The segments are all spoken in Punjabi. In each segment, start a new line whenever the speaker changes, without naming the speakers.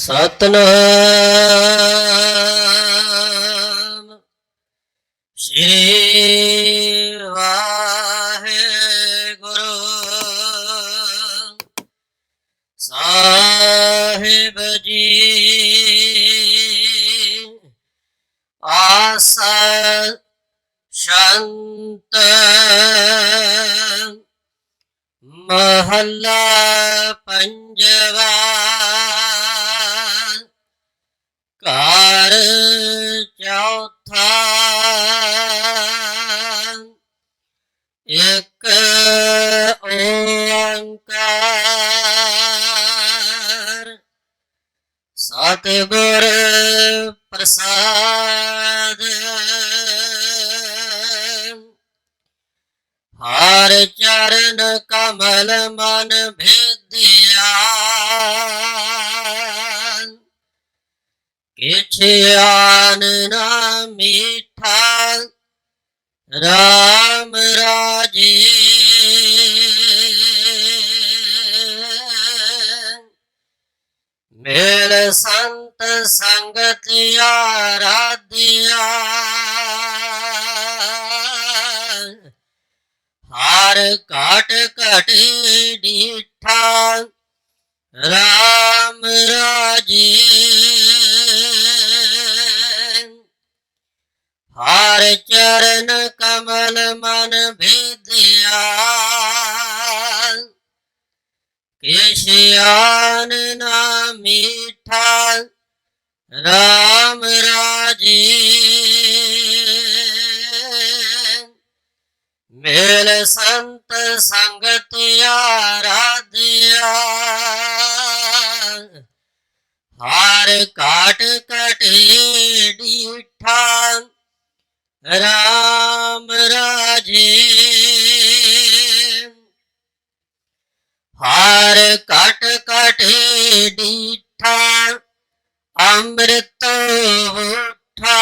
ਸਤਨਾਮ। ਸ੍ਰੀ ਵਾਹਿਗੁਰੂ। ਸਾਹਿਬ ਜੀ ਆਸ ਸ਼ੰਤ ਮਹੱਲਾ ਪੰਜਵਾ। ਘਰ ਚੌਥਾ। ਇੱਕ ਓੰਕਾਰ। ਸਤਿਗੁਰ ਪ੍ਰਸਾਦ। ਹਰ ਚਰਨ ਕਮਲ ਮਨ ਭੇਦਿਆ। ਕਿਛ ਆਨ ਨਾ ਮੀਠਾ ਰਾਮ ਰਾਜੇ ਮੇਲ ਸੰਤ ਸੰਗਤ ਆਰਾਧਿਆ ਹਰ ਘਟ ਘਟ ਡੀਠਾ ਰਾਮ ਰਾਜੇ ਹਰ ਚਰਨ ਕਮਲ ਮਨ ਭੇਦਿਆ ਕਿਸ਼ਿਆਨ ਨਾ ਮੀਠਾ ਰਾਮ ਰਾਜੀ। ਮੇਲ ਸੰਤ ਸੰਗਤ ਆਰਾਧਿਆ। ਹਰ ਕਾਟ ਕਟੇ ਡੀਠਾ ਰਾਮ ਰਾਜੇ ਹਾਰ ਕਟ ਕਟੇ ਡੀਠਾ ਅੰਮ੍ਰਿਤ ਉਠਾ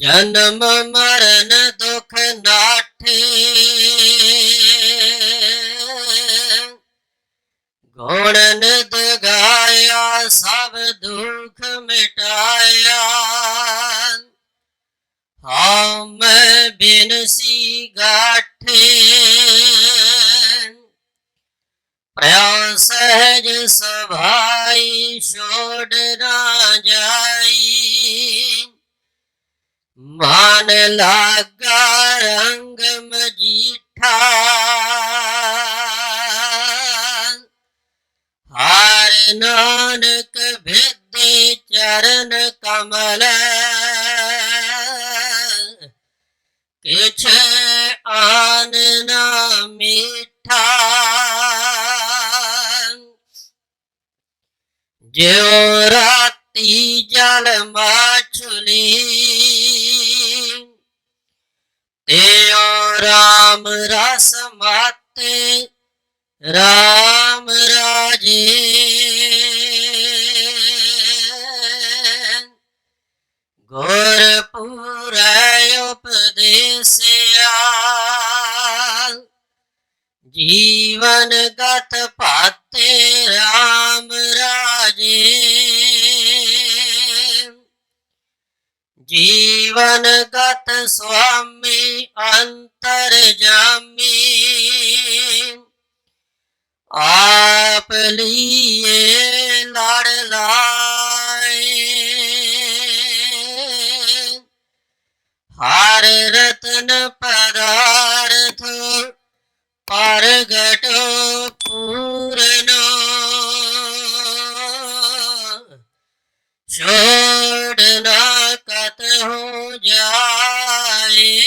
ਜਨਮ ਮਰਨ ਦੁਖ ਨਾਠੀ ਗੁਣ ਦਗਾਇਆ ਸਭ ਦੁਖ ਮਿਟਾਇਆ ਹਾਂ ਮੈਂ ਬਿਨਸੀ ਗਾਠੇ ਪ੍ਰਿਆ ਸਹਿਜ ਸਭਾਈ, ਛੋੜ ਨਾ ਜਾਈ। ਮਨ ਲਾਗਾ ਰੰਗ ਮਜੀਠਾ। ਹਰ ਨਾਨਕ ਭੇਦੇ ਚਰਨ ਕਮਲ। ਕਿਛ ਆਨ ਨਾ ਮੀਠਾ। ਜਿਉ ਰਾਤੀ ਜਲ ਮਾਛਲੀ ਤੇਓ ਰਾਮ ਰਸ ਮਾਤੇ ਰਾਮ ਰਾਜੇ ਗੁਰ ਪੂਰੈ ਉਪਦੇਸਿਆ। ਜੀਵਨ ਗਤ ਪਾਤੇ ਰਾਮ ਰਾਜੇ। ਜੀਵਨ ਗਤ ਸੁਆਮੀ ਅੰਤਰ ਜਾਮੀ। ਆਪ ਲੀਏ ਰਤਨ ਪਦਾਰਥ ਪ੍ਰਗਟ ਪੂਰਨ। ਛੋੜ ਕਤ ਹੋ ਜਾਏ।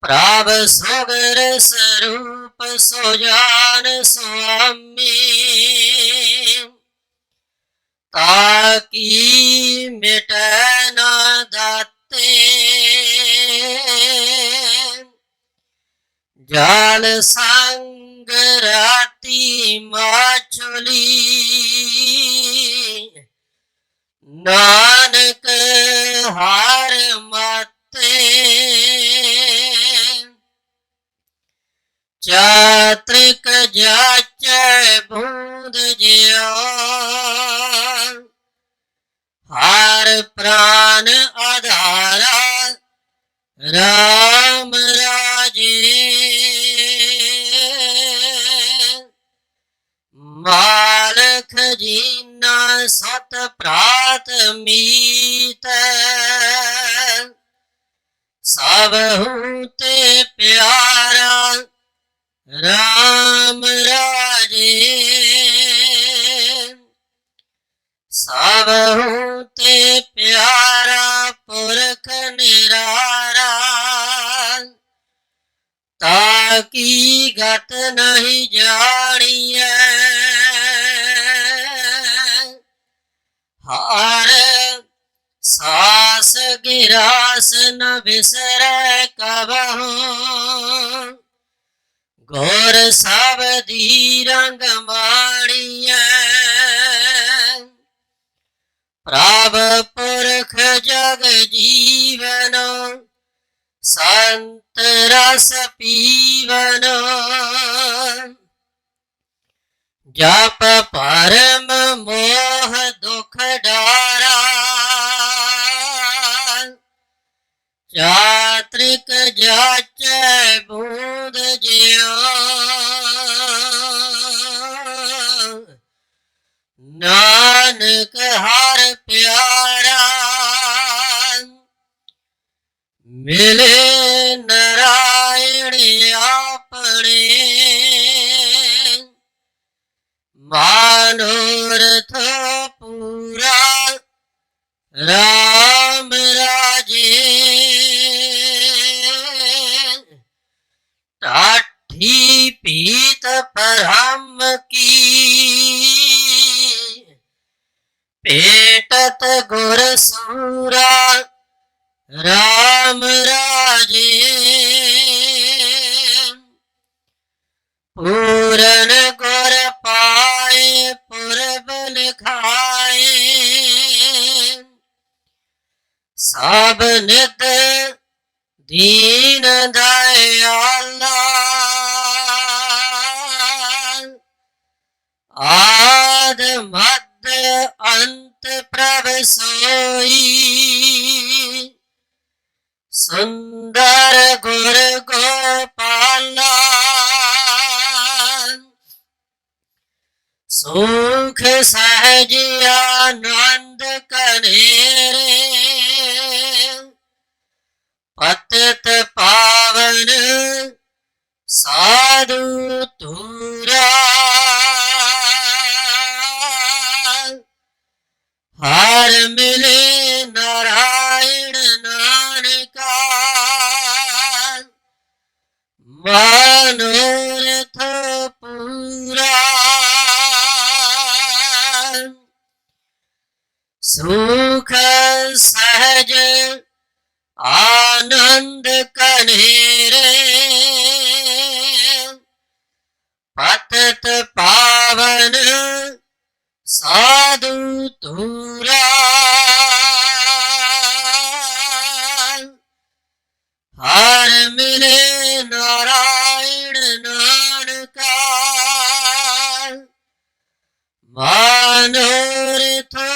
ਪ੍ਰਭ ਸਗਰ ਸਰੂਪ ਸੁਜਾਨ ਸੁਆਮੀ। ਨਾਨਕ ਹਾਰ ਮਾਤੇ ਚਾਤ੍ਰਿਕ ਜਾਚੈ ਭੂਦ ਜਿਉ ਹਾਰ ਪ੍ਰਾਨ ਸਭ ਤੇ ਪਿਆਰਾ, ਰਾਮ ਰਾਜੇ। ਸਭ ਤੇ ਪਿਆਰਾ, ਪੁਰਖ ਨਿਰਾਰਾ। ਤਾ ਕੀ ਗਤ ਨਹੀਂ ਜਾਣੀਐ। ਹਾਰ ਸਾਸ ਗਿਰਾਸ ਨ ਵਿਸਰੈ ਕਬਹੁ। ਗੁਰ ਸਬਦੀ ਰੰਗ ਮਾਣੀਐ। ਪ੍ਰਭ ਪੁਰਖ ਜਗ ਜੀਵਨ, ਸੰਤ ਰਸ ਪੀਵਨ। ਜਪ ਪਰਮ ਮੋਹ ਦੁਖ ਡਾਰਾ। ਚਾਤ੍ਰਿਕ ਜਾਚੈ ਬੂੰਦ ਜਿਉ। ਨਾਨਕ ਹਰ ਪਿਆਰਾ ਮਿਲੇ ਨਰਾਇਣ ਆਪਣੇ। ਮਾਨੋਰਥ ਪੂਰਾ ਰਾਮ ਟਾਠੀ ਪੀਤ ਪਰਮ ਕੀ ਪੇਟਤ ਗੁਰ ਸੂਰਾ ਰਾਮ ਰਾਜੇ ਪੂਰਨ ਗੁਰ ਪਾਏ ਪੁਰਬ ਲਿਖਾਏ ਸਭ ਨਿਤ ਦੀਨ ਦਇਆਲਾ ਆਦ ਮਦ ਅੰਤ ਪ੍ਰਭ ਸੋਈ। ਸੁੰਦਰ ਗੁਰ ਗੋਪਾਲਾ ਸੁਖ ਸਹਜ ਆਨੰਦ ਕਨੇਰੇ ਪਤਤ ਪਾਵਨ ਆਨੰਦ ਕਨੇਰੇ ਪਤਤ ਪਾਵਨ ਸਾਧੂ ਤੂਰਾ ਹਰ ਮਿਲੇ ਨਾਰਾਇਣ ਨਾਨਕਾ ਮਨੋਰਥ ਪੂਰਾ